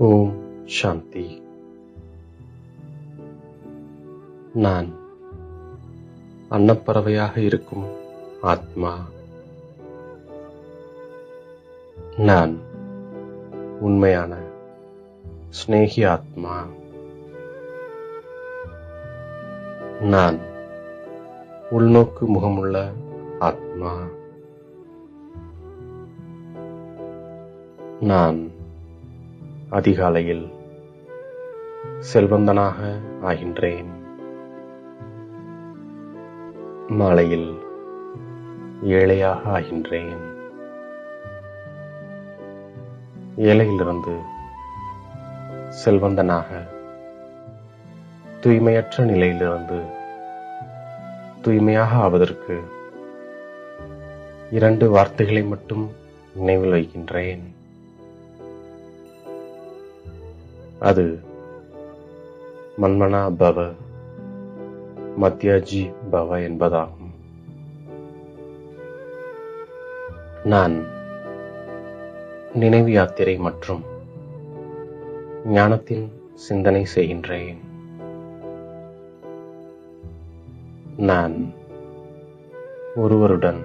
ஓம் சாந்தி நான் அன்னப்பறவையாக இருக்கும் ஆத்மா நான் உண்மையான சிநேகி ஆத்மா நான் உள்நோக்கு முகமுள்ள ஆத்மா நான் அதிகாலையில் செல்வந்தனாக ஆகின்றேன். மாலையில் ஏழையாக ஆகின்றேன். ஏழையிலிருந்து செல்வந்தனாக தூய்மையற்ற நிலையிலிருந்து தூய்மையாக ஆவதற்கு இரண்டு வார்த்தைகளை மட்டும் நினைவில் வைக்கின்றேன். அது மன்மனா பவ மத்யாஜி பவ என்பதாகும். நான் நினைவு யாத்திரை மற்றும் ஞானத்தின் சிந்தனை செய்கின்றேன். நான் ஒருவருடன்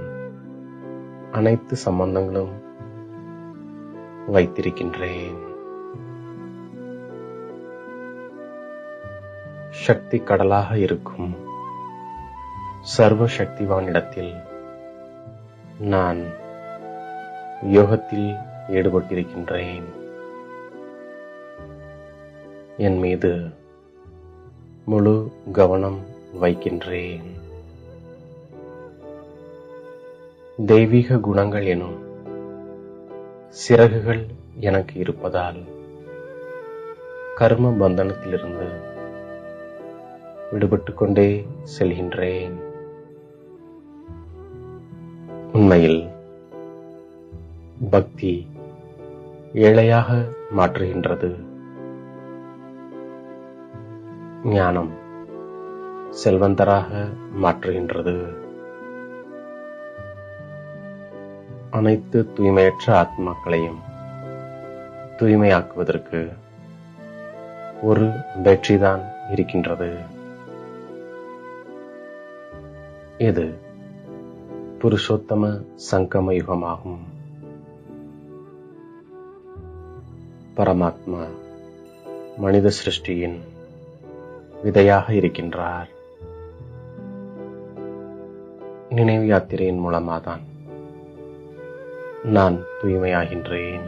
அனைத்து சம்பந்தங்களும் வைத்திருக்கின்றேன். சக்தி கடலாக இருக்கும். சர்வ சக்திவானிடத்தில் நான் யோகத்தில் ஈடுபட்டிருக்கின்றேன். என் மீது முழு கவனம் வைக்கின்றேன். தெய்வீக குணங்கள் எனும் சிறகுகள் எனக்கு இருப்பதால் கர்ம பந்தனத்திலிருந்து விடுபட்டு கொண்டே செல்கின்றேன். உண்மையில் பக்தி ஏழையாக மாற்றுகின்றது. ஞானம் செல்வந்தராக மாற்றுகின்றது. அனைத்து தூய்மையற்ற ஆத்மாக்களையும் தூய்மையாக்குவதற்கு ஒரு வெற்றிதான் இருக்கின்றது. இது புருஷோத்தம சங்கம யுகமாகும் பரமாத்மா மனித சிருஷ்டியின் விதையாக இருக்கின்றார். நினைவு யாத்திரையின் மூலமாதான் நான் தூய்மையாகின்றேன்.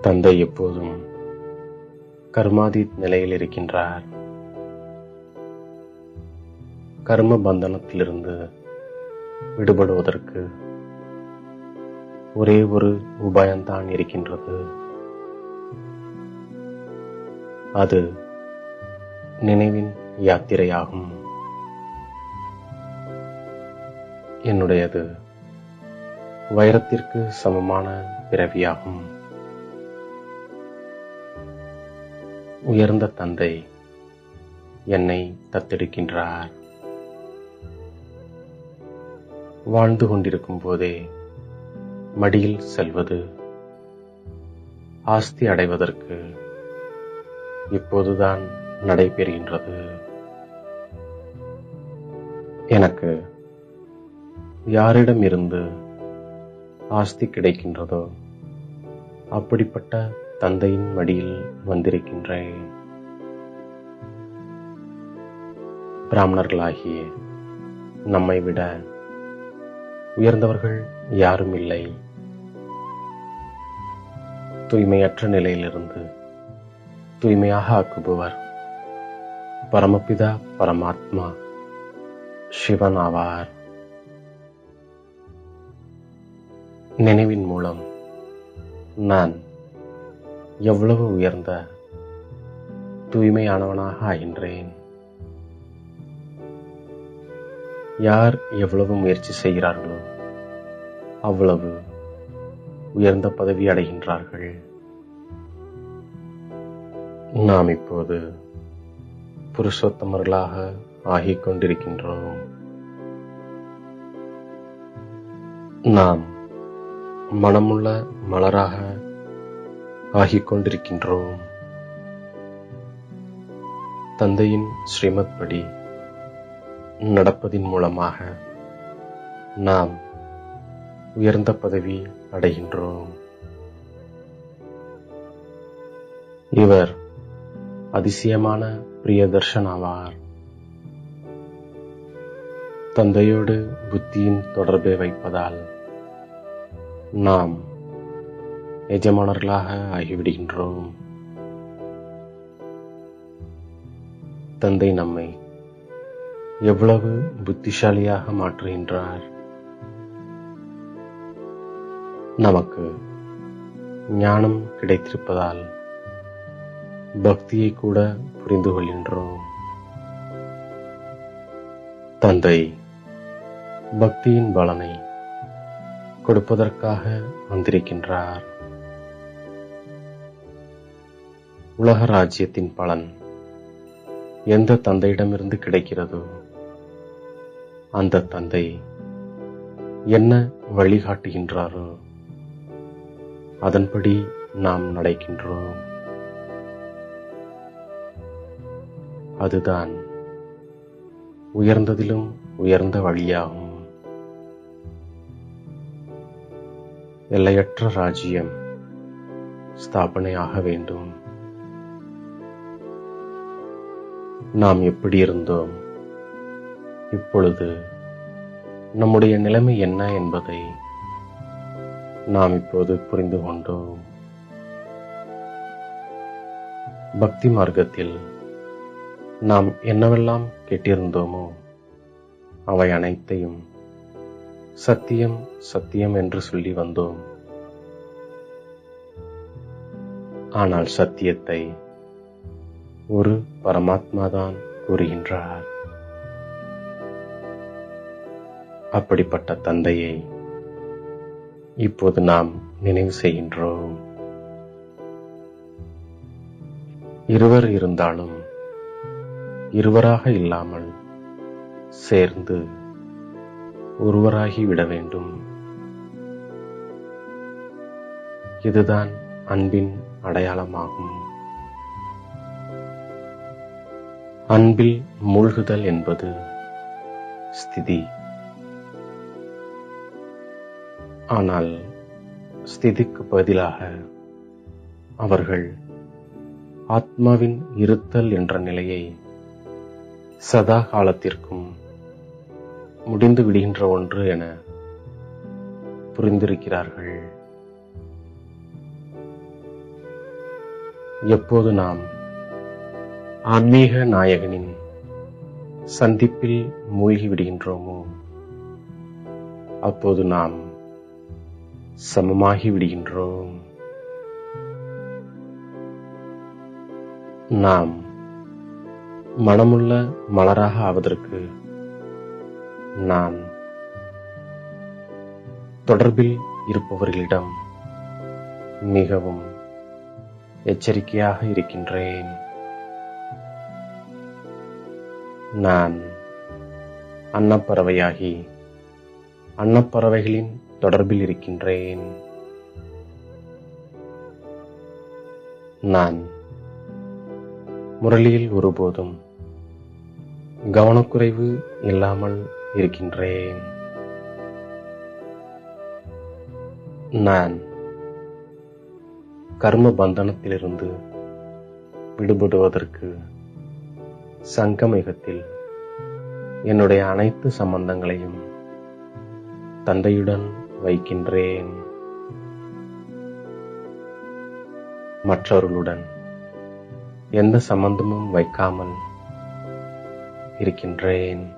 தந்தை எப்போதும் கர்மாதீத் நிலையில் இருக்கின்றார். கர்ம பந்தனத்திலிருந்து விடுபடுவதற்கு ஒரே ஒரு உபாயம்தான் இருக்கின்றது. அது நினைவின் யாத்திரையாகும். என்னுடையது வைரத்திற்கு சமமான பிறவியாகும். உயர்ந்த தந்தை என்னை தத்தெடுக்கின்றார். வாழ்ந்து கொண்டிருக்கும் போதே மடியில் செல்வது ஆஸ்தி அடைவதற்கு இப்போதுதான் நடைபெறுகின்றது. எனக்கு யாரிடம் இருந்து ஆஸ்தி கிடைக்கின்றதோ அப்படிப்பட்ட தந்தையின் மடியில் வந்திருக்கின்றேன். பிராமணர்களாகிய நம்மை விட உயர்ந்தவர்கள் யாரும் இல்லை. தூய்மையற்ற நிலையிலிருந்து தூய்மையாக ஆக்குபவர் பரமபிதா பரமாத்மா சிவன் ஆவார் நினைவின் மூலம் நான் எவ்வளவு உயர்ந்த தூய்மையானவனாக ஆகின்றேன்? யார் எவ்வளவு முயற்சி செய்கிறார்களோ அவ்வளவு உயர்ந்த பதவி அடைகின்றார்கள். நாம் இப்போது புருஷோத்தமர்களாக ஆகிக் கொண்டிருக்கின்றோம். நாம் மனமுள்ள மலராக ஆகிக் கொண்டிருக்கின்றோம். தந்தையின் ஸ்ரீமத் படி நடப்பதின் மூலமாக நாம் உயர்ந்த பதவி அடைகின்றோம். இவர் அதிசயமான பிரியதர்ஷன் ஆவார் தந்தையோடு புத்தியின் தொடர்பை வைப்பதால் நாம் எஜமானர்களாக ஆகிவிடுகின்றோம். தந்தை நம்மை எவ்வளவு புத்திசாலியாக மாற்றுகின்றார். நமக்கு ஞானம் கிடைத்திருப்பதால் பக்தியை கூட புரிந்து கொள்கின்றோம். தந்தை பக்தியின் பலனை கொடுப்பதற்காக வந்திருக்கின்றார். உலக ராஜ்யத்தின் பலன் எந்த தந்தையிடமிருந்து கிடைக்கிறதோ அந்த தந்தை என்ன வழிகாட்டுகின்றாரோ அதன்படி நாம் நடக்கின்றோம் அதுதான் உயர்ந்ததிலும் உயர்ந்த வழியாகும். எல்லையற்ற ராஜ்யம் ஸ்தாபனையாக வேண்டும். நாம் எப்படி இருந்தோம்? இப்பொழுது நம்முடைய நிலைமை என்ன என்பதை நாம் இப்போது புரிந்து கொண்டோம். பக்தி மார்க்கத்தில் நாம் என்னவெல்லாம் கேட்டிருந்தோமோ அவை அனைத்தையும் சத்தியம் சத்தியம் என்று சொல்லி வந்தோம். ஆனால் சத்தியத்தை ஒரு பரமாத்மாதான் கூறுகின்றார். அப்படிப்பட்ட தந்தையை இப்போது நாம் நினைவு செய்கின்றோம். இருவர் இருந்தாலும் இருவராக இல்லாமல் சேர்ந்து ஒருவராகி விட வேண்டும். இதுதான் அன்பின் அடையாளமாகும். அன்பில் மூழ்குதல் என்பது ஸ்திதி. ஆனால் ஸ்திதிக்கு பதிலாக அவர்கள் ஆத்மாவின் இருத்தல் என்ற நிலையை சதா காலத்திற்கும் முடிந்து விடுகின்ற ஒன்று என புரிந்திருக்கிறார்கள். எப்போது நாம் ஆன்மீக நாயகனின் சந்திப்பில் மூழ்கி விடுகின்றோமோ அப்போது நாம் சமமாகி விடுகின்றோம். நாம் மனமுள்ள மலராக ஆவதற்கு நான் தொடர்பில் இருப்பவர்களிடம் மிகவும் எச்சரிக்கையாக இருக்கின்றேன். நான் அன்னப்பறவையாகி அன்னப்பறவைகளின் தொடர்பில் இருக்கின்றேன். நான் முரளியில் ஒருபோதும் கவனக்குறைவு இல்லாமல் இருக்கின்றேன். நான் கர்ம பந்தனத்திலிருந்து விடுபடுவதற்கு சங்கமேகத்தில் என்னுடைய அனைத்து சம்பந்தங்களையும் தந்தையுடன் வைக்கின்றேன். மற்றவர்களுடன் எந்த சம்பந்தமும் வைக்காமல் இருக்கின்றேன்.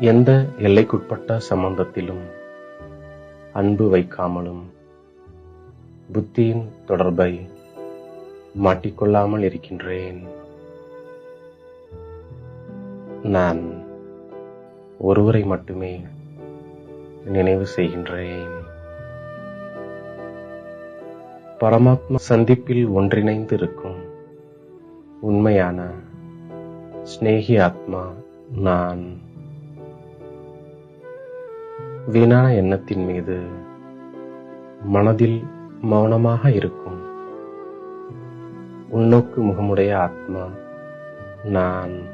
எந்த எல்லைக்குட்பட்ட சம்பந்தத்திலும் அன்பு வைக்காமலும் புத்தியின் தொடர்பை மாட்டிக்கொள்ளாமல் இருக்கின்றேன். நான் ஒருவரை மட்டுமே நினைவு செய்கின்றேன். பரமாத்மா சந்திப்பில் ஒன்றிணைந்து இருக்கும் உண்மையான ஸ்நேகி ஆத்மா நான். வீணான எண்ணத்தின் மீது மனதில் மௌனமாக இருக்கும் உள்நோக்கு முகமுடைய ஆத்மா நான்.